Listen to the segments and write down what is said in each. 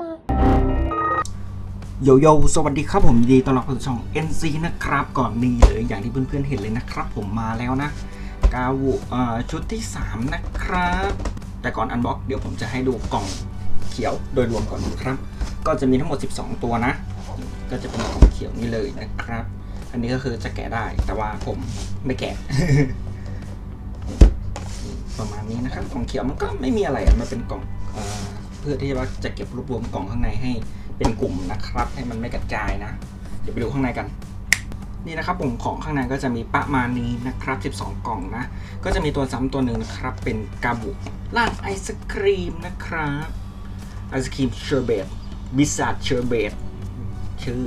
มาโยโย่สวัสดีครับผมยินดีต้อนรับเข้าสู่ช่อง NC นะครับก่อนนี้เลยอย่างที่เพื่อนๆเห็นเลยนะครับผมมาแล้วนะกาวุชุดที่ 3 นะครับ แต่ก่อนอันบ็อกเดี๋ยวผมจะให้ดูกล่องเขียวโดยรวมก่อนนะครับ ก็จะมีทั้งหมด 12 ตัวนะ ก็จะเป็นกล่องเขียวนี่เลยนะครับ อันนี้ก็คือจะแกะได้แต่ว่าผมไม่แกะประมาณนี้นะครับกล่องเขียวมันก็ไม่มีอะไรมันเป็นกล่องอ พื่อที่ว่าจะเก็บรวบรวมกล่องข้างในให้เป็นกลุ่มนะครับ ให้มันไม่กระจายนะ เดี๋ยวไปดูข้างในกัน นี่นะครับผมของข้างในก็จะมีประมาณนี้นะครับ 12 กล่องนะ ก็จะมีตัวซ้ำตัวหนึ่งนะครับ เป็นกาบุล่างไอศครีมนะครับไอศครีมเชอร์เบตบิซาร์เชอร์เบตชื่อ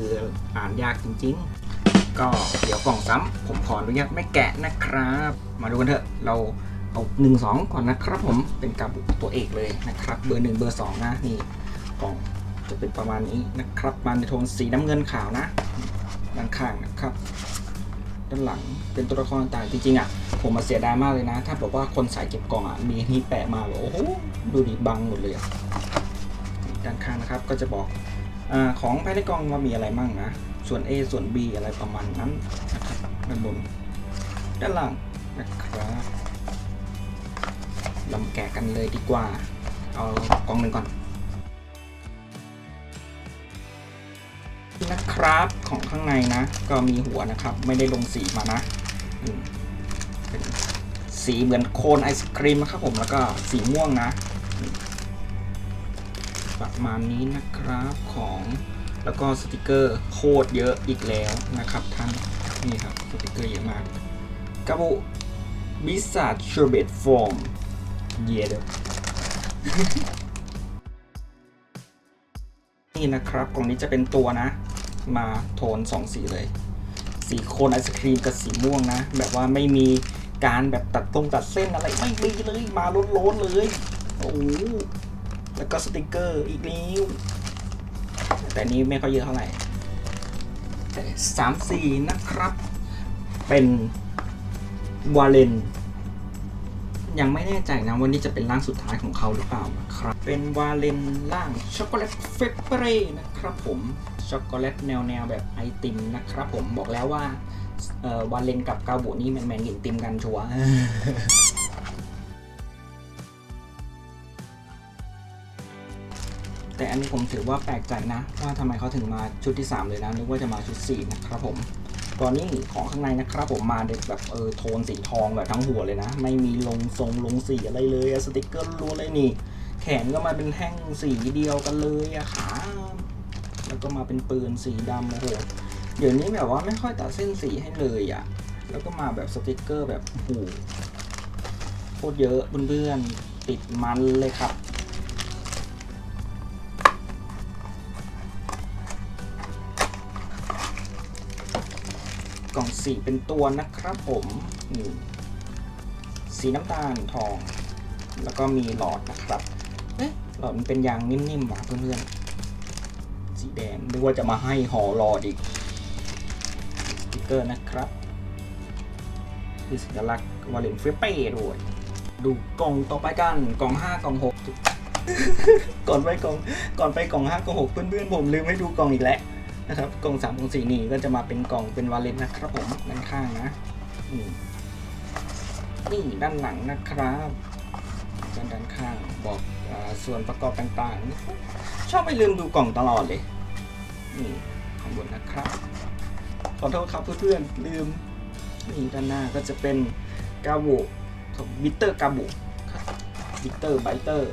อ่านยากจริง ๆ ก็เดี๋ยวกล่องซ้ำผมขออนุญาตไม่แกะนะครับ มาดูกันเถอะเรา เอาหนึ่งสองก่อนนะครับผมเป็นกาบุตัวเอกเลยนะครับ เบอร์หนึ่งเบอร์สองนะนี่กล่องจะเป็นประมาณนี้นะครับมาในโทนสีน้ำเงินขาวนะด้านข้างนะครับ ด้านหลังเป็นตัวละครต่างจริงๆอะผมมาเสียดายมากเลยนะ ถ้าบอกว่าคนสายเก็บกล่องอะมีนี่แปะมาแบบโอ้โหดูดิบังหมดเลยอะด้านข้างนะครับก็จะบอกอของภายในกล่องว่ามีอะไรมั่งนะส่วน A ส่วน B อะไรประมาณนั้นนะครับด้านบนด้านล่างนะครับ ลำแกะกันเลยดีกว่า เอากล่องหนึ่งก่อน นะครับของข้างในนะ ก็มีหัวนะครับ ไม่ได้ลงสีมานะเป็นสีเหมือนโคนไอศครีมนะครับผมแล้วก็สีม่วงนะประมาณนี้นะครับของแล้วก็สติกเกอร์โคตรเยอะอีกแล้วนะครับท่านนี่ครับสติกเกอร์เยอะมากกาบุบิสซาเชอร์เบตฟอร์ม เย่เด้อนี่นะครับกล่องนี้จะเป็นตัวนะ มาโทนสองสีเลย สีโคนไอศครีมกับสีม่วงนะ แบบว่าไม่มีการแบบตัดตรงตัดเส้นอะไรไม่มีเลยมาล้นๆเลยโอ้แล้วก็สติกเกอร์อีกนิ้วแต่นี้ไม่ค่อยเยอะเท่าไหร่แต่สามสีนะครับ เป็นวาเลน ยังไม่แน่ใจนะวันนี้จะเป็นร่างสุดท้ายของเขาหรือเปล่าครับ เป็นวาเลนร่างช็อกโกแลตเฟเปร์นะครับผมช็อกโกแลตแนวแนวแบบไอติมนะครับผมบอกแล้วว่าวาเลนกับกาโบนี่แมนแมนกินติมกันชัวร์แต่อันนี้ผมถือว่าแปลกใจนะ ว่าทำไมเขาถึงมาชุดที่ 3 เลยนะนึกว่าจะมาชุด 4 นะครับผม ตอนนี้ของข้างในนะครับผมมาในแบบเออโทนสีทองแบบทั้งหัวเลยนะ ไม่มีลงทรงลงสีอะไรเลยสติกเกอร์ล้วนเลยนี่ แขนก็มาเป็นแท่งสีเดียวกันเลยอะขาแล้วก็มาเป็นปืนสีดำโอ้โหเดี๋ยวนี้แบบว่าไม่ค่อยตัดเส้นสีให้เลยอะแล้วก็มาแบบสติกเกอร์แบบโอ้โหโคตรเยอะเพื่อนๆติดมันเลยครับ กล่องสีเป็นตัวนะครับผมนี่สีน้ำตาลทอง แล้วก็มีหลอดนะครับเอ๊ะหลอดมันเป็นยางนิ่มๆว่ะเพื่อนๆสีแดงนึกว่าจะมาให้ห่อหลอดอีกสติกเกอร์นะครับมีสัญลักษณ์วาเลนเฟเป้ด้วยดูกล่องต่อไปกันกล่อง5กล่อง6ก่อนไปกล่องก่อนไปกล่อง5กล่อง6เพื่อนๆผมลืมให้ดูกล่องอีกแล้ว นะครับกล่องสามกล่องสี่นี่ก็จะมาเป็นกล่องเป็นวาเลนนะครับผมด้านข้างนะนี่ด้านหลังนะครับด้านด้านข้างบอกอส่วนประกอบต่างๆ ชอบไปลืมดูกล่องตลอดเลยนี่ข้างบนนะครับขอโทษครับเพื่อนๆลืมนี่ด้านหน้าก็จะเป็นกาบุบิตเตอร์กาบุครับบิตเตอร์ไบเตอร์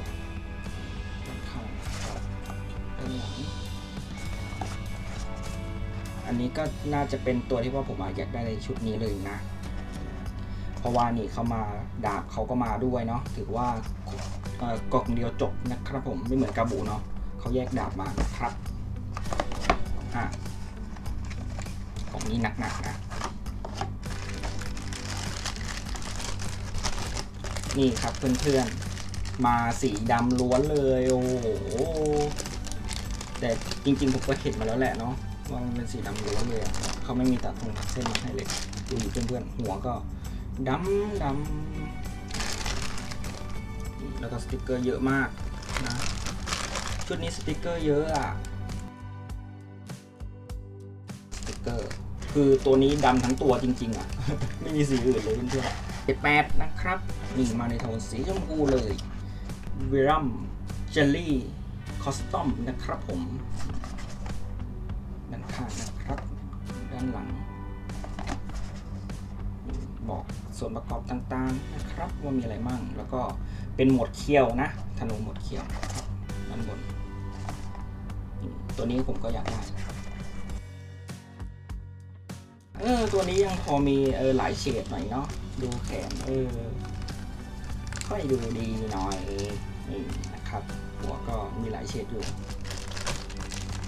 นนี้ก็น่าจะเป็นตัวที่ว่าผมอยากได้ในชุดนี้เลยนะ เพราะว่านี่เขามาดาบเขาก็มาด้วยเนาะถือว่าเอ่อกล่องเดียวจบนะครับผมไม่เหมือนกาบูเนาะเขาแยกดาบมานะครับอะกล่องนี้หนักๆนะนี่ครับเพื่อนๆ มาสีดำล้วนเลย โอ้โห แต่จริงๆ ผมก็เห็นมาแล้วแหละเนาะ ว่ามันเป็นสีดำล้วนเลยอะเขาไม่มีตัดตรงตัดเส้นมาให้เลยดูอยู่เพื่อนๆหัวก็ดำดำแล้วก็สติกเกอร์เยอะมากนะชุดนี้สติกเกอร์เยอะอะสติกเกอร์คือตัวนี้ดำทั้งตัวจริง ๆ อะ ไม่มีสีอื่นเลยเพื่อนๆเจ็ดแปดนะครับนี่มาในโทนสีชมพูเลยวิรัมเจลลี่คอสตอมนะครับผม ด้านข้างนะครับด้านหลัง บอกส่วนประกอบต่างๆนะครับว่ามีอะไรมั่ง แล้วก็เป็นหมวดเขี้ยวนะธนูหมวดเขี้ยวด้านบน ตัวนี้ผมก็อยากได้เออตัวนี้ยังพอมีเออหลายเฉดหน่อยเนาะดูแขนเออค่อยดูดีหน่อยนี่นะครับ หัวก็มีหลายเฉดอยู่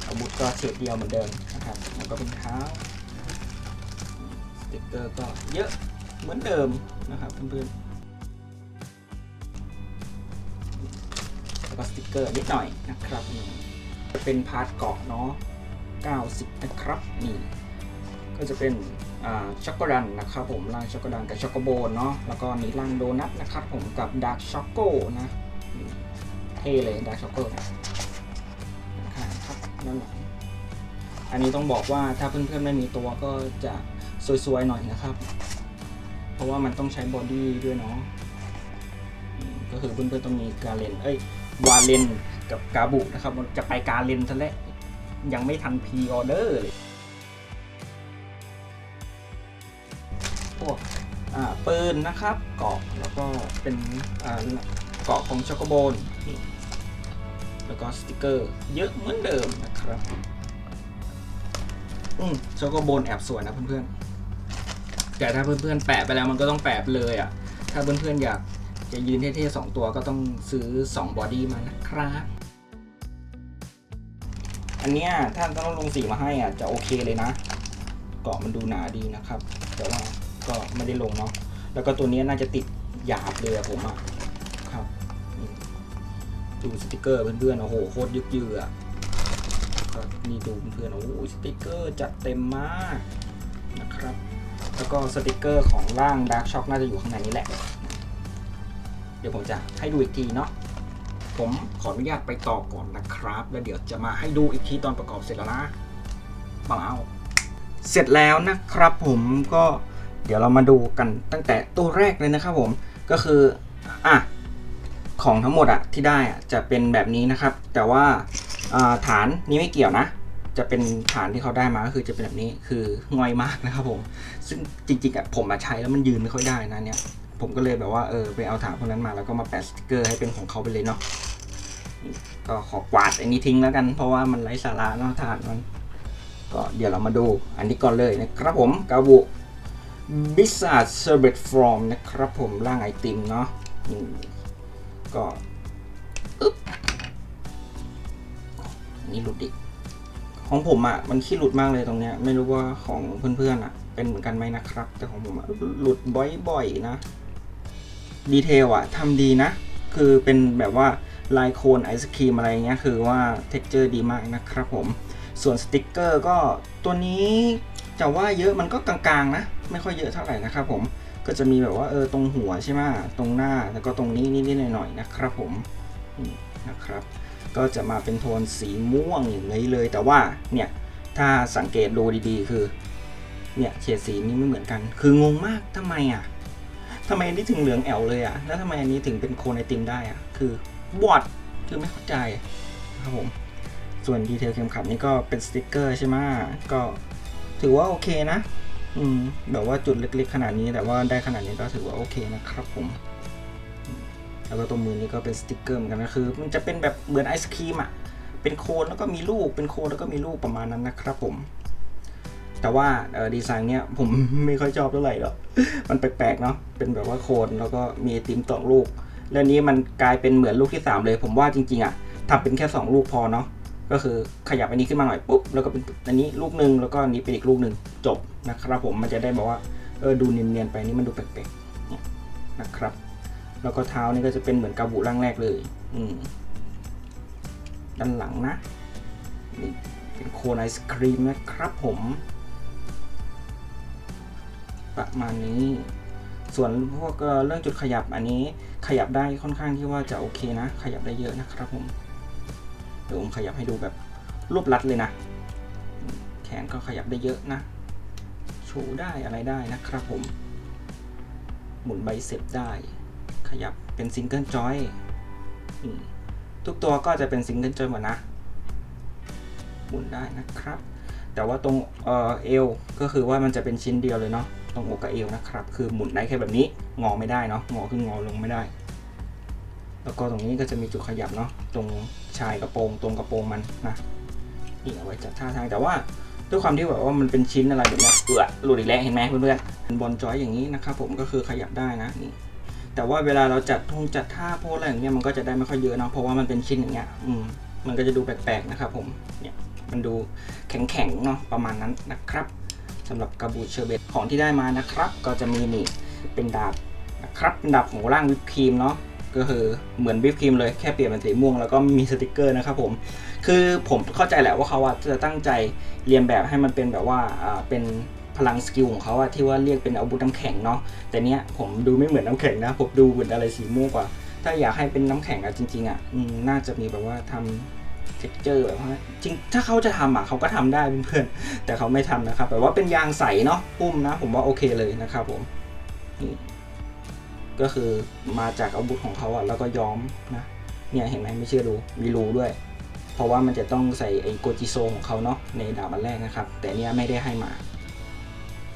อาวุธก็เฉดเดียวเหมือนเดิมนะครับแล้วก็เป็นเท้าสติกเกอร์ก็เยอะเหมือนเดิมนะครับเพื่อนๆแล้วก็สติกเกอร์นิดหน่อยนะครับนี่เป็นพาร์ทเกาะเนาะ90 นะครับนี่ก็จะเป็นช็อกโกดันนะครับผมล่างช็อกโกดันกับช็อกโกโบนเนาะแล้วก็นี่ล่างโดนัทนะครับผมกับดาร์กช็อกโกนะนี่เท่เลยดาร์กช็อกโกนะ นั่นแหละอันนี้ต้องบอกว่าถ้าเพื่อนๆไม่มีตัวก็จะสวยๆหน่อยนะครับ เพราะว่ามันต้องใช้บอดี้ด้วยเนาะก็คือเพื่อนๆต้องมีกาเลน เอ้ย วาเลนกับกาบุนะครับ มันจะไปกาเลนซะแล้วยังไม่ทันพีออเดอร์เลยพวกอ่าปืนนะครับเกาะแล้วก็เป็นเกาะของช็อกโกโบนนี่ แล้วก็สติกเกอร์เยอะเหมือนเดิมนะครับ อืมช็อกโกโบนแอบสวยนะเพื่อนๆ แต่ถ้าเพื่อนๆ แปะไปแล้วมันก็ต้องแปะเลยอะ ถ้าเพื่อนๆ อยากจะยืนเท่ๆสองตัวก็ต้องซื้อ 2 บอดี้มานะครับ อันเนี้ยถ้าต้องลงสีมาให้อะจะโอเคเลยนะเกาะมันดูหนาดีนะครับ แต่ว่าก็ไม่ได้ลงเนาะ แล้วก็ตัวนี้น่าจะติดหยาบเลยผมอะครับ ดูสติกเกอร์เพื่อนๆโอ้โหโคตรยึกยืออะก็นี่ดูเพื่อนๆโอ้โหสติกเกอร์จัดเต็มมากนะครับ แล้วก็สติกเกอร์ของร่างดาร์กช็อคน่าจะอยู่ข้างในนี้แหละ เดี๋ยวผมจะให้ดูอีกทีเนาะผมขออนุญาตไปต่อก่อนนะครับ แล้วเดี๋ยวจะมาให้ดูอีกทีตอนประกอบเสร็จแล้วนะบังเอาเสร็จแล้วนะครับผมก็เดี๋ยวเรามาดูกันตั้งแต่ตัวแรกเลยนะครับผมก็คืออะ ของทั้งหมดอะที่ได้อะจะเป็นแบบนี้นะครับ แต่ว่าฐานนี้ไม่เกี่ยวนะ จะเป็นฐานที่เขาได้มาก็คือจะเป็นแบบนี้คืองอยมากนะครับผม ซึ่งจริงๆอะผมมาใช้แล้วมันยืนไม่ค่อยได้นะเนี่ยผมก็เลยแบบว่าเออไปเอาฐานพวกนั้นมาแล้วก็มาแปะสติกเกอร์ให้เป็นของเขาไปเลยเนาะก็ขอกวาดอันนี้ทิ้งแล้วกัน เพราะว่ามันไร้สาระเนาะฐานมันก็เดี๋ยวเรามาดูอันนี้ก่อนเลยนะครับผมกาบุบิซาร์เซอร์เบตฟรอมนะครับผมร่างไอติมเนาะ ก็อึ๊บอันนี้หลุดอีกของผมอะ่ะมันขี้หลุดมากเลยตรงเนี้ย ไม่รู้ว่าของเพื่อนๆอะ่ะ เป็นเหมือนกันไหมนะครับ แต่ของผมอะหลุดบ่อยๆนะดีเทลอะทำดีนะ คือเป็นแบบว่าลายโคนไอศครีมอะไรเงี้ยคือว่าเท็กเจอร์ดีมากนะครับผม ส่วนสติกเกอร์ก็ตัวนี้จะว่าเยอะมันก็กลางๆนะ ไม่ค่อยเยอะเท่าไหร่นะครับผม ก็จะมีแบบว่าเออตรงหัวใช่ไหมตรงหน้าแล้วก็ตรงนี้นิดๆหน่อยๆนะครับผมนี่นะครับ ก็จะมาเป็นโทนสีม่วงอย่างนี้เลย แต่ว่าเนี่ยถ้าสังเกตดูดีๆ คือเนี่ยเฉดสีนี้ไม่เหมือนกัน คืองงมากทำไมอะทำไมอันนี้ถึงเหลืองแอวเลยอะแล้วทำไมอันนี้ถึงเป็นโคนไอติมได้อะคือบอดคือไม่เข้าใจครับผมส่วนดีเทลเข็มขัดนี่ก็เป็นสติกเกอร์ใช่ไหมก็ถือว่าโอเคนะ อืมแบบว่าจุดเล็กๆ ขนาดนี้แต่ว่าได้ขนาดนี้ก็ถือว่าโอเคนะครับผมแล้วก็ตรงมือนี่ก็เป็นสติกเกอร์เหมือนกันนะคือ มันจะเป็นแบบเหมือนไอศครีมอะเป็นโคนแล้วก็มีลูกเป็นโคนแล้วก็มีลูกประมาณนั้นนะครับผม แต่ว่าดีไซน์เนี้ยผมไม่ค่อยชอบเท่าไหร่หรอกมันแปลกๆเนาะเป็นแบบว่าโคนแล้วก็มีติมสองลูก แล้วนี้มันกลายเป็นเหมือนลูกที่สามเลย ผมว่าจริงๆอะทำเป็นแค่สองลูกพอเนาะ ก็คือขยับอันนี้ขึ้นมาหน่อยปุ๊บแล้วก็เป็นอันนี้ลูกหนึ่งแล้วก็อันนี้เป็นอีกลูกหนึ่งจบนะครับผมมันจะได้บอกว่าเออดูเนียนๆไปนี่มันดูแปลกๆเนี่ยนะครับ แล้วก็เท้านี่ก็จะเป็นเหมือนกาบูร่างแรกเลย อืมด้านหลังนะนี่เป็นโคนไอศครีมนะครับผม ประมาณนี้ ส่วนพวกเรื่องจุดขยับอันนี้ขยับได้ค่อนข้างที่ว่าจะโอเคนะ ขยับได้เยอะนะครับผม เดี๋ยวผมขยับให้ดูแบบรูปลัดเลยนะ แขนก็ขยับได้เยอะนะชูได้อะไรได้นะครับผม หมุนไบเซปได้ ขยับเป็นซิงเกิลจอยทุกตัวก็จะเป็นซิงเกิลจอยหมดนะ หมุนได้นะครับ แต่ว่าตรงเออเอวก็คือว่ามันจะเป็นชิ้นเดียวเลยเนาะตรงอกกับเอวนะครับ คือหมุนได้แค่แบบนี้ งอไม่ได้เนาะงอขึ้นงอลงไม่ได้ แล้วก็ตรงนี้ก็จะมีจุดขยับเนาะตรงชายกระโปรงตรงกระโปรงมันนะนี่เอาไว้จัดท่าทางแต่ว่าด้วยความที่แบบว่ามันเป็นชิ้นอะไรแบบนี้เอือหลุดอีกแล้วเห็นไหมเพื่อนๆเป็นบอลจอยอย่างนี้นะครับผมก็คือขยับได้นะนี่แต่ว่าเวลาเราจัดทงจัดท่าโพสอะไรอย่างเงี้ยมันก็จะได้ไม่ค่อยเยอะเนาะเพราะว่ามันเป็นชิ้นอย่างเงี้ยอืมมันก็จะดูแปลกๆนะครับผมเนี่ยมันดูแข็งๆเนาะประมาณนั้นนะครับสำหรับกระบูเชอร์เบตของที่ได้มานะครับ ก็จะมีนี่เป็นดาบนะครับเป็นดาบของร่างวิปครีมเนาะ ก็คือเหมือนวิปครีมเลยแค่เปลี่ยนเป็นสีม่วงแล้วก็มีสติกเกอร์นะครับผมคือผมเข้าใจแหละว่าเขาจะตั้งใจเรียนแบบให้มันเป็นแบบว่าเป็นพลังสกิลของเขาอะที่ว่าเรียกเป็นอาวุธน้ำแข็งเนาะแต่เนี้ยผมดูไม่เหมือนน้ำแข็งนะผมดูเหมือนอะไรสีม่วงกว่า ถ้าอยากให้เป็นน้ำแข็งอะจริงๆอะน่าจะมีแบบว่าทำเท็กเจอร์แบบว่าจริงถ้าเขาจะทำอะเขาก็ทำได้เพื่อนๆแต่เขาไม่ทำนะครับแบบว่าเป็นยางใสเนาะพุ่มนะ ผมว่าโอเคเลยนะครับผมนี่ ก็คือมาจากอาวุธของเขาอะแล้วก็ย้อมนะเนี่ยเห็นไหมไม่เชื่อดูมีรูด้วย เพราะว่ามันจะต้องใส่ไอโกจิโซของเขาเนาะในดาบอันแรกนะครับ แต่เนี้ยไม่ได้ให้มา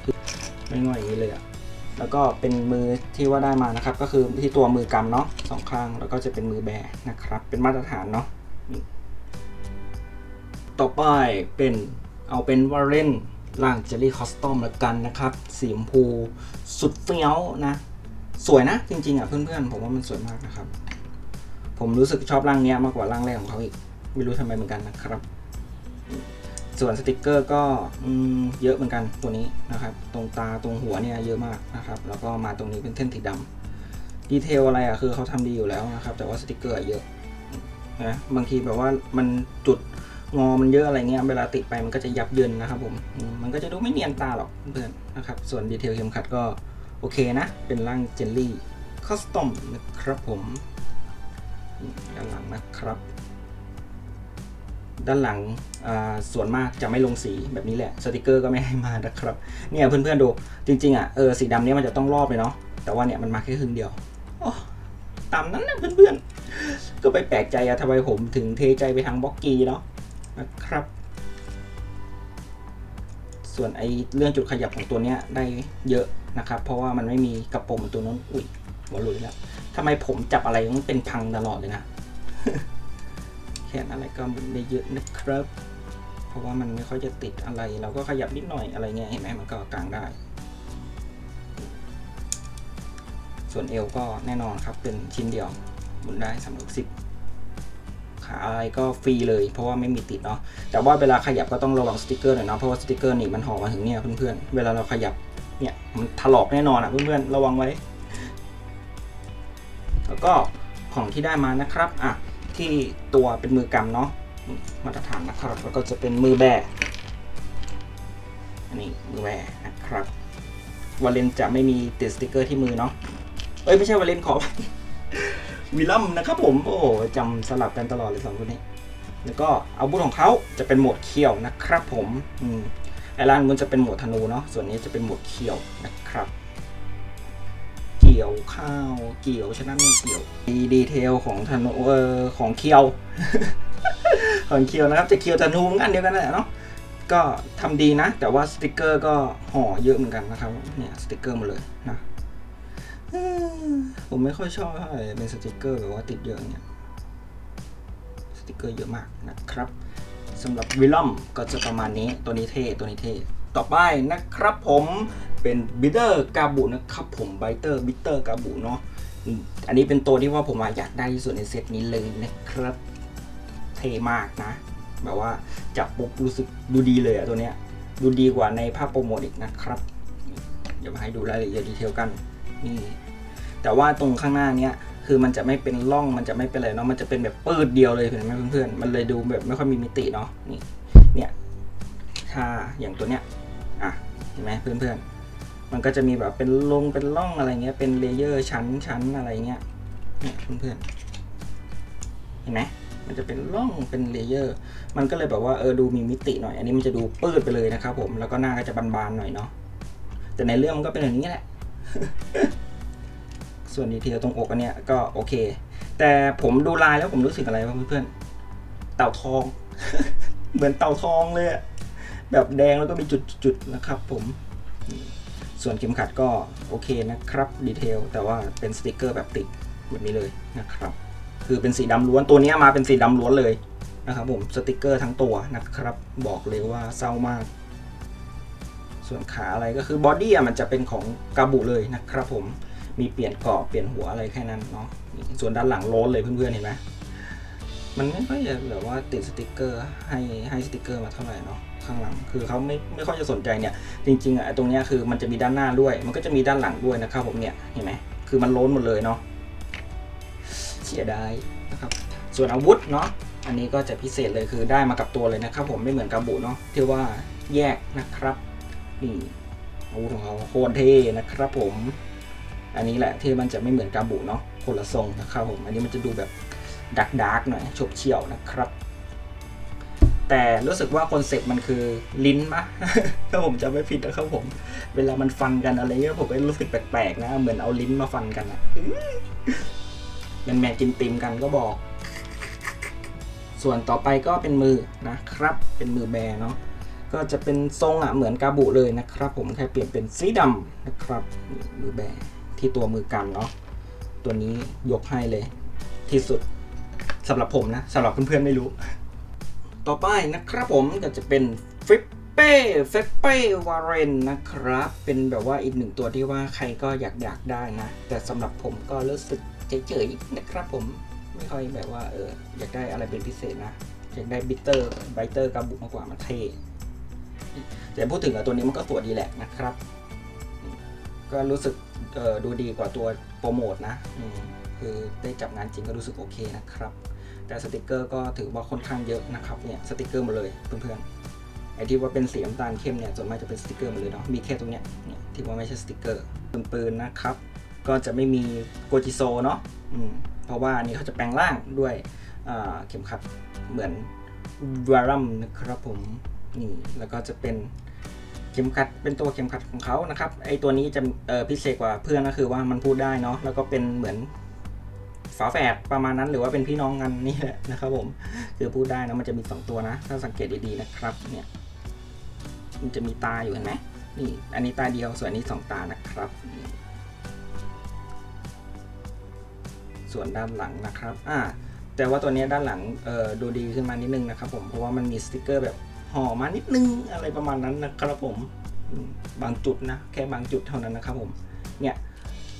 คือไม่ง่อยอย่างนี้เลยอะแล้วก็เป็นมือที่ว่าได้มานะครับ ก็คือที่ตัวมือกำเนาะสองข้างแล้วก็จะเป็นมือแบนะครับ เป็นมาตรฐานเนาะต่อไปเป็นเอาเป็นวาเรนร่างเจลลี่คอสตอมละกันนะครับ สีชมพูสุดเฟี้ยวนะ สวยนะ จริงๆอะเพื่อนๆ ผมว่ามันสวยมากนะครับ ผมรู้สึกชอบร่างเนี้ยมากกว่าร่างแรกของเขาอีก ไม่รู้ทำไมเหมือนกันนะครับ ส่วนสติกเกอร์ก็เยอะเหมือนกันตัวนี้นะครับ ตรงตาตรงหัวเนี่ยเยอะมากนะครับ แล้วก็มาตรงนี้เป็นเส้นสีดำดีเทลอะไรอะคือเขาทำดีอยู่แล้วนะครับ แต่ว่าสติกเกอร์เยอะนะบางทีแบบว่ามันจุดงอมันเยอะอะไรเงี้ย เวลาติดไปมันก็จะยับเยินนะครับผมมมันก็จะดูไม่เนียนตาหรอกเพื่อนนะครับ ส่วนดีเทลเข็มขัดก็ โอเคนะ เป็นร่างเจลลี่คอสตอมนะครับผมด้านหลังนะครับ ด้านหลังอ่าส่วนมากจะไม่ลงสีแบบนี้แหละสติกเกอร์ก็ไม่ให้มานะครับ เนี่ยเพื่อนๆดูจริงๆอะเออสีดำเนี้ยมันจะต้องรอบเลยเนาะแต่ว่าเนี่ยมันมาแค่ครึ่งเดียวโอ้ตามนั้นนะเพื่อนๆก็ไปแปลกใจอะทำไมผมถึงเทใจไปทางบล็อกกี้เนาะนะครับ ส่วนไอเรื่องจุดขยับของตัวเนี้ยได้เยอะนะครับ เพราะว่ามันไม่มีกระโปรงเหมือนตัวนั้นอุ้ยหัวหลุดแล้วทำไมผมจับอะไรมันเป็นพังตลอดเลยนะแค่อะไรก็หมุนได้เยอะนะครับ เพราะว่ามันไม่ค่อยจะติดอะไร เราก็ขยับนิดหน่อยอะไรเงี้ยเห็นไหมมันก็กางได้ ส่วนเอวก็แน่นอนครับเป็นชิ้นเดียวหมุนได้สามร้อยสิบ อะไรก็ฟรีเลย เพราะว่าไม่มีติดเนาะแต่ว่าเวลาขยับก็ต้องระวังสติกเกอร์หน่อยเนาะเพราะว่าสติกเกอร์นี่มันห่อมาถึงเนี่ยเพื่อนๆเวลาเราขยับเนี่ยมันถลอกแน่นอนอะเพื่อนๆระวังไว้ แล้วก็ของที่ได้มานะครับอะที่ตัวเป็นมือกำเนาะมาตรฐานนะครับแล้วก็จะเป็นมือแบอันนี้มือแบนะครับวาเลนจะไม่มีติดสติกเกอร์ที่มือเนาะเอ้ยไม่ใช่วาเลนขอ วิลลัมนะครับผม โอ้โหจำสลับกันตลอดเลยสองคนนี้ แล้วก็อาวุธของเขาจะเป็นโหมดเคียวนะครับผมอืมไอรานมันจะเป็นโหมดธนูเนาะส่วนนี้จะเป็นโหมดเคียวนะครับ เกี่ยวข้าวเกี่ยวฉะนั้นไม่เกี่ยวดีดีเทลของธนูเออของเคียว ของเคียวนะครับจะเคียวธนูเหมือนกันเดียวกันแหละเนาะก็ทำดีนะ แต่ว่าสติกเกอร์ก็ห่อเยอะเหมือนกันนะครับเนี่ยสติกเกอร์หมดเลยนะ ผมไม่ค่อยชอบเท่าไหร่เป็นสติกเกอร์แบบว่าติดเยอะเนี่ยสติกเกอร์เยอะมากนะครับสำหรับวิลลัมก็จะประมาณนี้ตัวนี้เท่ตัวนี้เท่ต่อไปนะครับผมเป็นบิเตอร์กาบูนะครับผมไบเตอร์บิเตอร์กาบูเนาะอันนี้เป็นตัวที่ว่าผมอะอยากได้ที่สุดในเซตนี้เลยนะครับ เท่มากนะ แบบว่าจับปุ๊บรู้สึกดูดีเลยอะตัวเนี้ยดูดีกว่าในภาพโปรโมทอีกนะครับ เดี๋ยวมาให้ดูรายละเอียดดีเทลกัน นี่แต่ว่าตรงข้างหน้าเนี้ยคือมันจะไม่เป็นร่องมันจะไม่เป็นอะไรเนาะมันจะเป็นแบบปืดเดียวเลยเห็นไหมเพื่อนๆมันเลยดูแบบไม่ค่อยมีมิติเนาะนี่เนี่ยถ้าอย่างตัวเนี้ยอะเห็นไหมเพื่อนๆ มันก็จะมีแบบเป็นลงเป็นร่องอะไรเงี้ยเป็นเลเยอร์ชั้นชั้นอะไรเงี้ยเนี่ยเพื่อนๆเห็นไหมมันจะเป็นร่องเป็นเลเยอร์ มันก็เลยแบบว่าเออดูมีมิติหน่อย อันนี้มันจะดูปืดไปเลยนะครับผมแล้วก็หน้าก็จะบานๆหน่อยเนาะแต่ในเรื่องมันก็เป็นอย่างนี้แหละ ส่วนดีเทลตรงอกอันเนี้ยก็โอเค แต่ผมดูลายแล้วผมรู้สึกอะไรวะเพื่อนๆ เต่าทอง เหมือนเต่าทองเลยแบบแดงแล้วก็มีจุดๆนะครับ ผมส่วนเข็มขัดก็โอเคนะครับดีเทลแต่ว่าเป็นสติกเกอร์แบบติดแบบนี้เลยนะครับ คือเป็นสีดำล้วนตัวนี้มาเป็นสีดำล้วนเลยนะครับผมสติกเกอร์ทั้งตัวนะครับ บอกเลยว่าเศร้ามาก ส่วนขาอะไรก็คือบอดี้มันจะเป็นของกาบุเลยนะครับผมมีเปลี่ยนเกาะเปลี่ยนหัวอะไรแค่นั้นเนาะส่วนด้านหลังโล้นเลยเพื่อนๆเห็นไหมมันไม่ค่อยจะแบบว่าติดสติกเกอร์ให้ให้สติกเกอร์มาเท่าไหร่เนาะข้างหลังคือเขาไม่ไม่ค่อยจะสนใจเนี่ยจริงๆอะไอ้ตรงเนี้ยคือมันจะมีด้านหน้าด้วย มันก็จะมีด้านหลังด้วยนะครับผมเนี่ยเห็นไหมคือมันโล้นหมดเลยเนาะเสียดายนะครับส่วนอาวุธเนาะอันนี้ก็จะพิเศษเลยคือได้มากับตัวเลยนะครับผมไม่เหมือนกาบุเนาะที่ว่าแยกนะครับ นี่อาวุธของเขาโคตรเท่นะครับผม อันนี้แหละที่มันจะไม่เหมือนกาบุเนาะคนละทรงนะครับผม อันนี้มันจะดูแบบดักดักหน่อยฉบเฉี่ยวนะครับ แต่รู้สึกว่าคอนเซ็ปต์มันคือลิ้นปะถ้าผมจำไม่ผิดนะครับผม เวลามันฟันกันอะไรเงี้ยผมก็รู้สึกแปลกๆนะ เหมือนเอาลิ้นมาฟันกันอะแมนแมนกินติมกันก็บอก ส่วนต่อไปก็เป็นมือนะครับ เป็นมือแบรเนาะ ก็จะเป็นทรงอะเหมือนกาบุเลยนะครับ ผมแค่เปลี่ยนเป็นสีดำนะครับมือแบที่ตัวมือกำเนาะตัวนี้ยกให้เลยที่สุดสำหรับผมนะสำหรับเพื่อนๆไม่รู้ ต่อไปนะครับผมก็จะเป็นฟิปเป้เฟปเป้วาเรนนะครับ เป็นแบบว่าอีกหนึ่งตัวที่ว่าใครก็อยากอยากได้นะ แต่สำหรับผมก็รู้สึกเฉยๆนะครับผมไม่ค่อยแบบว่าเอออยากได้อะไรเป็นพิเศษนะอยากได้บิตเตอร์ไบเตอร์กาบุมากกว่ามันเท่ แต่พูดถึงตัวนี้มันก็สวยดีแหละนะครับ ก็รู้สึกดูดีกว่าตัวโปรโมทนะคือได้จับงานจริงก็รู้สึกโอเคนะครับ แต่สติกเกอร์ก็ถือว่าค่อนข้างเยอะนะครับเนี่ยสติกเกอร์หมดเลยเพื่อนๆไอ้ที่ว่าเป็นสีน้ำตาลเข้มเนี่ยส่วนมากจะเป็นสติกเกอร์หมดเลยเนาะมีแค่ตรงเนี้ยที่ว่าไม่ใช่สติกเกอร์ปืนๆนะครับ ก็จะไม่มีโกจิโซเนาะเพราะว่านนี้เขาจะแปลงร่างด้วยเข็มขัดเหมือนวารัมนะครับผม นี่แล้วก็จะเป็นเข็มขัดเป็นตัวเข็มขัดของเขานะครับไอตัวนี้จะพิเศษกว่าเพื่อนก็คือว่ามันพูดได้เนาะแล้วก็เป็นเหมือนฝาแฝดประมาณนั้นหรือว่าเป็นพี่น้องกันนี่แหละนะครับผมคือพูดได้นะมันจะมีสองตัวนะ ถ้าสังเกตดีๆนะครับเนี่ยมันจะมีตาอยู่เห็นไหมนี่อันนี้ตาเดียวส่วนนี้สองตานะครับ ส่วนด้านหลังนะครับอ่าแต่ว่าตัวนี้ด้านหลังเอ่อดูดีขึ้นมานิดนึงนะครับผมเพราะว่ามันมีสติกเกอร์แบบ ห่อมานิดนึงอะไรประมาณนั้นนะครับผมบางจุดนะแค่บางจุดเท่านั้นนะครับผมเนี่ย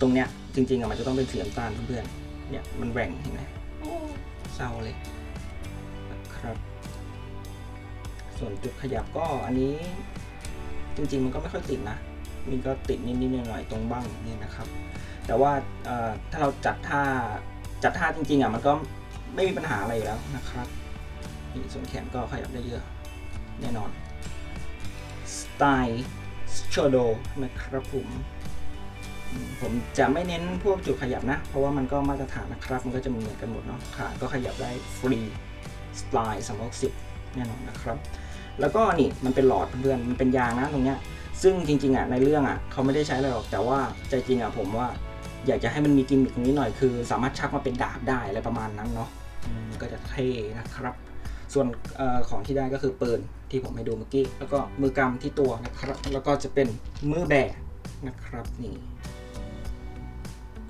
ตรงเนี้ยจริงๆอะมันจะต้องเป็นสีน้ำตาลเพื่อนๆเนี่ยมันแหว่งเห็นไหมเศร้าเลยนะครับ ส่วนจุดขยับก็อันนี้จริงๆมันก็ไม่ค่อยติดนะมันก็ติดนิดๆหน่อยๆตรงบ้างนี่นะครับ แต่ว่าถ้าเราจัดท่าจัดท่าจริงๆอะมันก็ไม่มีปัญหาอะไรอยู่แล้วนะครับส่วนแขนก็ขยับได้เยอะ แน่นอนสไตล์โชโดนะครับผม ผมจะไม่เน้นพวกจุดขยับนะ เพราะว่ามันก็มาตรฐานนะครับ มันก็จะเหมือนกันหมดเนาะขาก็ขยับได้ฟรีสไตล์สำหรับสิบแน่นอนนะครับ แล้วก็นี่มันเป็นหลอดเพื่อนมันเป็นยางนะตรงเนี้ยซึ่งจริงๆอะในเรื่องอะเขาไม่ได้ใช้อะไรหรอกแต่ว่าใจจริงอะผมว่าอยากจะให้มันมีกิมมิคตรงนี้หน่อยคือ สามารถชักมาเป็นดาบได้อะไรประมาณนั้นเนาะก็จะเท่นะครับ ส่วนอของที่ได้ก็คือปืนที่ผมให้ดูเมื่อกี้ แล้วก็มือกำที่ตัวนะครับ แล้วก็จะเป็นมือแบกนะครับนี่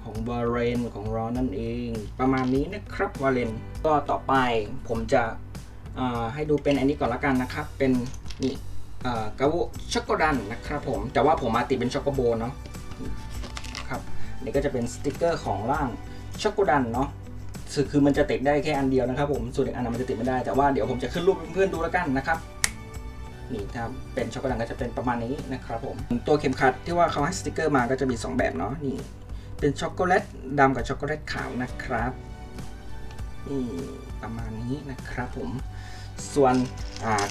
ของวาเรนของเรานั่นเอง ประมาณนี้นะครับวาเรนก็ต่อไปผมจะให้ดูเป็นอันนี้ก่อนละกันนะครับ เป็นนี่กาวช็อกโกดันนะครับผม แต่ว่าผมมาติดเป็นช็อกโกโบเนาะครับนนี่ก็จะเป็นสติกเกอร์ของร่างช็อกโกดันเนาะ คือคือมันจะติดได้แค่อันเดียวนะครับผมส่วนอีกอันนะมันจะติดไม่ได้แต่ว่าเดี๋ยวผมจะขึ้นรูปเพื่อนๆดูแล้วกันนะครับนี่ถ้าเป็นช็อกโกแลตก็จะเป็นประมาณนี้นะครับผมตัวเข็มขัดที่ว่าเขาให้สติกเกอร์มาก็จะมี 2 แบบเนาะนี่เป็นช็อกโกแลตดำกับช็อกโกแลตขาวนะครับนี่ประมาณนี้นะครับผมส่วน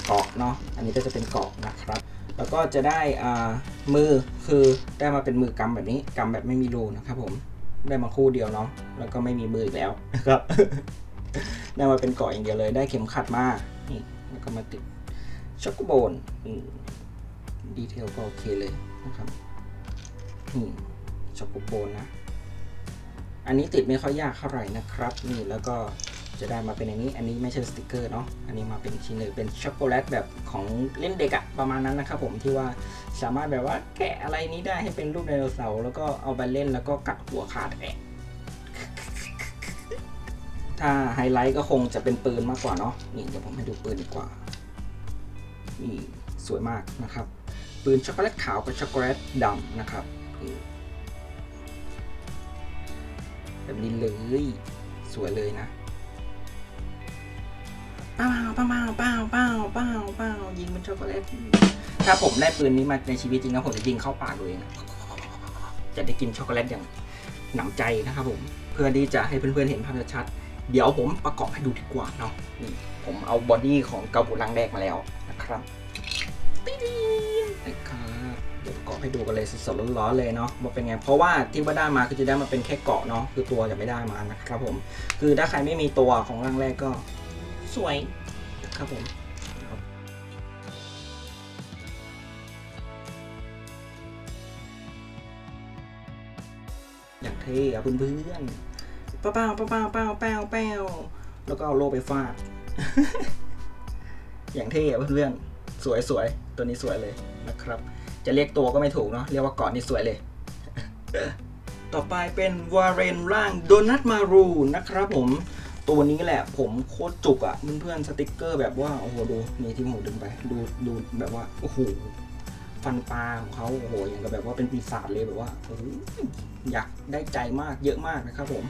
เกาะเนาะอันนี้ก็จะเป็นเกาะนะครับ แล้วก็จะได้อ่ามือคือได้มาเป็นมือกำแบบนี้กำแบบไม่มีรูนะครับผม ได้มาคู่เดียวเนาะแล้วก็ไม่มีมืออีกแล้วนะครับได้มาเป็นเกาะอย่างเดียวเลยได้เข็มขัดมานี่แล้วก็มาติดช็อกโกโบนอืมดีเทลก็โอเคเลยนะครับนี่ช็อกโกโบนนะ อันนี้ติดไม่ค่อยยากเท่าไหร่นะครับ นี่แล้วก็ จะได้มาเป็นอย่างนี้ อันนี้ไม่ใช่สติกเกอร์เนาะ อันนี้มาเป็นชิ้นเลยเป็นช็อกโกแลตแบบของเล่นเด็กอะประมาณนั้นนะครับผมที่ว่าสามารถแบบว่าแกะอะไรนี้ได้ให้เป็นรูปไดโนเสาร์แล้วก็เอาไปเล่นแล้วก็กัดหัวขาดแอะถ้าไฮไลท์ก็คงจะเป็นปืนมากกว่าเนาะ นี่เดี๋ยวผมให้ดูปืนดีกว่า นี่สวยมากนะครับ ปืนช็อกโกแลตขาวกับช็อกโกแลตดำนะครับแบบนี้เลยสวยเลยนะ ป้าวป้าวป้าวป้าวป้าวป้าวป้าวยิงเป็นช็อกโกแลตถ้าผมได้ปืนนี้มาในชีวิตจริงนะผมจะยิงเข้าปากตัวเองจะได้กินช็อกโกแลตอย่างหนำใจนะครับผมเพื่อที่จะให้เพื่อนๆเห็นภาพชัดเดี๋ยวผมประกอบให้ดูดีกว่าเนาะนี่ผมเอาบอดี้ของเกาบุลังแดกมาแล้วนะครับติ๊ดนะครับเดี๋ยวประกอบให้ดูกันเลยสดๆร้อนๆเลยเนาะว่าเป็นไง เพราะว่าที่ว่าได้มาคือจะได้มาเป็นแค่เกาะเนาะคือตัวจะไม่ได้มานะครับผม คือถ้าใครไม่มีตัวของร่างแรกก็ สวยนะครับผมอย่างเท่อะเพื่อนๆป้าเป้าป้าเป้าเป้าเป้าเป้าแล้วก็เอาโล่ไปฟาด อย่างเท่อะเพื่อนๆสวยสวยๆตัวนี้สวยเลยนะครับ จะเรียกตัวก็ไม่ถูกเนาะเรียกว่าเกาะนี่สวยเลย ต่อไปเป็นวาเรนร่างโดนัทมารูนะครับผม ตัวนี้แหละ ผมโคตรจุกอะเพื่อนๆสติกเกอร์แบบว่าโอ้โหดูนี่ที่ผมดึงไป ดูดูแบบว่าโอ้โหฟันปลาของเขาโอ้โหอย่างกับแบบว่าเป็นปีศาจเลยแบบว่าโอ้อยากได้ใจมากเยอะมากนะครับผม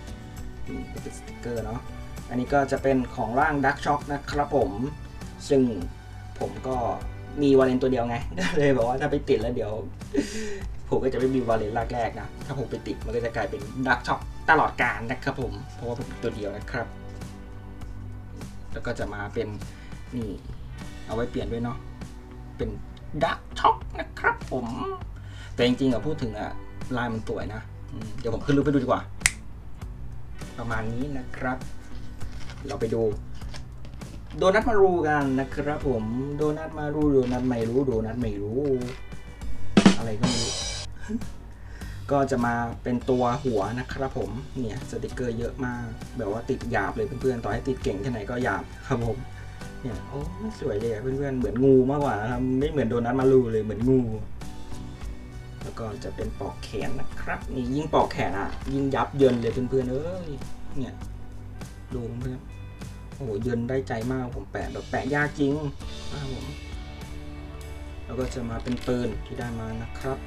นี่เป็นสติกเกอร์เนาะอันนี้ก็จะเป็นของร่างดักช็อคนะครับผม ซึ่งผมก็มีวาเลนตัวเดียวไงก็เลยบอกว่าถ้าไปติดแล้วเดี๋ยว ผมก็จะไม่มีวาเลนแรกๆนะ ถ้าผมไปติดมันก็จะกลายเป็นดักช็อคตลอดกาลนะครับผม เพราะว่าผมตัวเดียวนะครับ แล้วก็จะมาเป็นนี่เอาไว้เปลี่ยนด้วยเนาะเป็นดักช็อคนะครับผม แต่จริงๆอะพูดถึงอะลายมันสวยนะเดี๋ยวผมขึ้นรูปไปดูดีกว่า ประมาณนี้นะครับ เราไปดูโดนัทมารูกันนะครับผมโดนัทมารูโดนัทไม่รู้โดนัทไม่รู้ อะไรก็ไม่รู้ ก็จะมาเป็นตัวหัวนะครับผมเนี่ยสติกเกอร์เยอะมากแบบว่าติดหยาบเลยเพื่อนๆต่อให้ติดเก่งแค่ไหนก็หยาบครับผมเนี่ยโอ้สวยเลยเพื่อนๆเหมือนงูมากกว่าครับไม่เหมือนโดนัทมารูเลยเหมือนงู แล้วก็จะเป็นปอกแขนนะครับ นี่ยิ่งปอกแขนอะ ยิ่งยับเยินเลยเพื่อนๆเอ้ยเนี่ยดูเพื่อนโอ้โหเยินได้ใจมากผมแปะแบบแปะยากจริงนะครับผมแล้วก็จะมาเป็นปืนที่ได้มานะครับ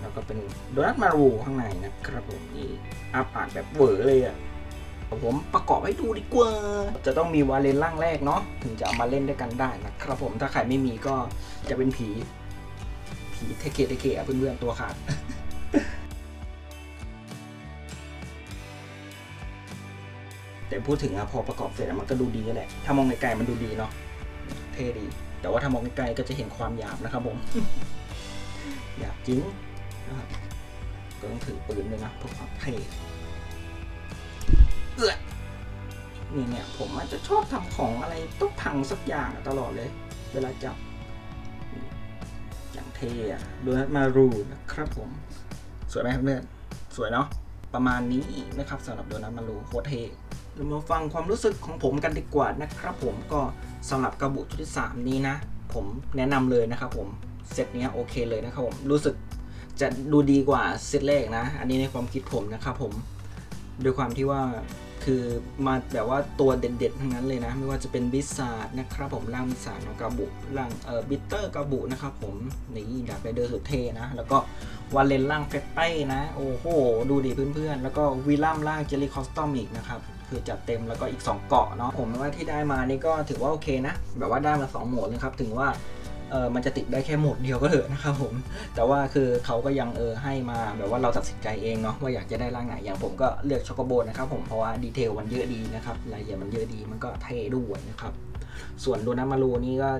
แล้วก็เป็นโดนัทมารูข้างในนะครับผมนี่อาปากแบบเวอเลยอะ่ะผมประกอบให้ดูดีกว่า จะต้องมีวาเลนร่างแรกเนาะถึงจะเอามาเล่นด้วยกันได้นะครับผมถ้าใครไม่มีก็จะเป็นผี ผีเทเคเทเคอะเพื่อนๆตัวขาดแต่พูดถึงอะพอประกอบเสร็จมันก็ดูดีแหละ ถ้ามองไกลๆมันดูดีเนาะ เท่ดี แต่ว่าถ้ามองไกลๆก็จะเห็นความหยาบนะครับผม หยาบจริงนะครับก็ต้องถือปืนด้วยนะเพื่อความเท่เอื้อนี่เนี่ยผมอาจจะชอบทำของอะไรต้องพังสักอย่างตลอดเลย เวลาจับ อย่างเท่อะโดนัทมารูนะครับผม สวยไหมครับเพื่อนสวยเนาะประมาณนี้นะครับสำหรับโดนัทมารูโคตรเท่เรามาฟังความรู้สึกของผมกันดีกว่านะครับ ผมก็สำหรับกระบุชุดที่ 3 นี้นะ ผมแนะนำเลยนะครับผม เซตเนี้ยโอเคเลยนะครับผมรู้สึกจะดูดีกว่าเซตแรกนะ อันนี้ในความคิดผมนะครับผมด้วยความที่ว่าคือมาแบบว่าตัวเด็ดๆทั้งนั้นเลยนะ ไม่ว่าจะเป็นบิสซาร์ดนะครับผมร่างบิสซาร์ดกระบุร่างเอ่อบิตเตอร์กระบุนะครับผมนี่ดับเบิลเดอร์สุดเท่นะ แล้วก็วาเลนร่างเฟตเต้นะ โอ้โห ดูดิเพื่อนๆ แล้วก็วิลลัมร่างเจลลี่คอสตอมอีกนะครับ คือจัดเต็มแล้วก็อีก 2 เกาะเนาะผมว่าที่ได้มานี่ก็ถือว่าโอเคนะ แบบว่าได้มา 2 โหมดนะครับ ถึงว่า เออมันจะติดได้แค่โหมดเดียวก็เถอะนะครับผม แต่ว่าคือเขาก็ยังเออให้มาแบบว่าเราตัดสินใจเองเนาะว่าอยากจะได้ร่างไหนอย่างผมก็เลือกช็อกโกโบนนะครับผมเพราะว่าดีเทลมันเยอะดีนะครับรายละเอียดมันเยอะดีมันก็เท่ด้วยนะครับ ส่วนโดนัทมารูนี่ก็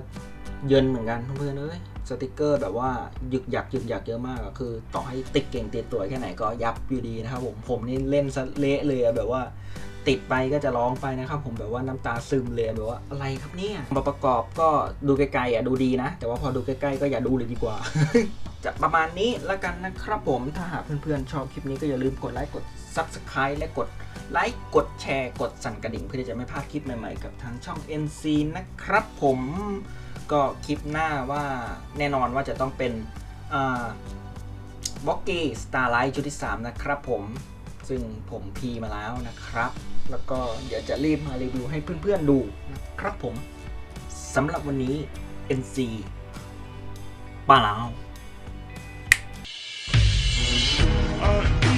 เยินเหมือนกันเพื่อนเอ้ยสติกเกอร์แบบว่าหยึกหยักหยึกหยักเยอะมากอะคือ ต่อให้ติดเก่งติดตัวแค่ไหนก็ยับอยู่ดีนะครับผมผมนี่เล่นซะเละเลยแบบว่า ติดไปก็จะร้องไปนะครับ ผมแบบว่าน้ำตาซึมเลยแบบว่าอะไรครับเนี่ยมาประกอบก็ดูไกลๆอะดูดีนะ แต่ว่าพอดูใกล้ๆก็อย่าดูเลยดีกว่า จะประมาณนี้แล้วกันนะครับผมถ้าหากเพื่อนๆชอบคลิปนี้ก็อย่าลืมกดไลค์กด Subscribe และกดไลค์กดแชร์กดสั่นกระดิ่งเพื่อที่จะไม่พลาดคลิปใหม่ๆกับทางช่อง NC นะครับผมก็คลิปหน้าว่าแน่นอนว่าจะต้องเป็นบ็อกกี้สตาร์ไลท์ชุดที่ 3 นะครับผม ซึ่งผมพีมาแล้วนะครับ แล้วก็เดี๋ยวจะรีบมารีวิวให้เพื่อนๆดูนะครับผมสำหรับวันนี้ NC ป้าแล้ว Uh,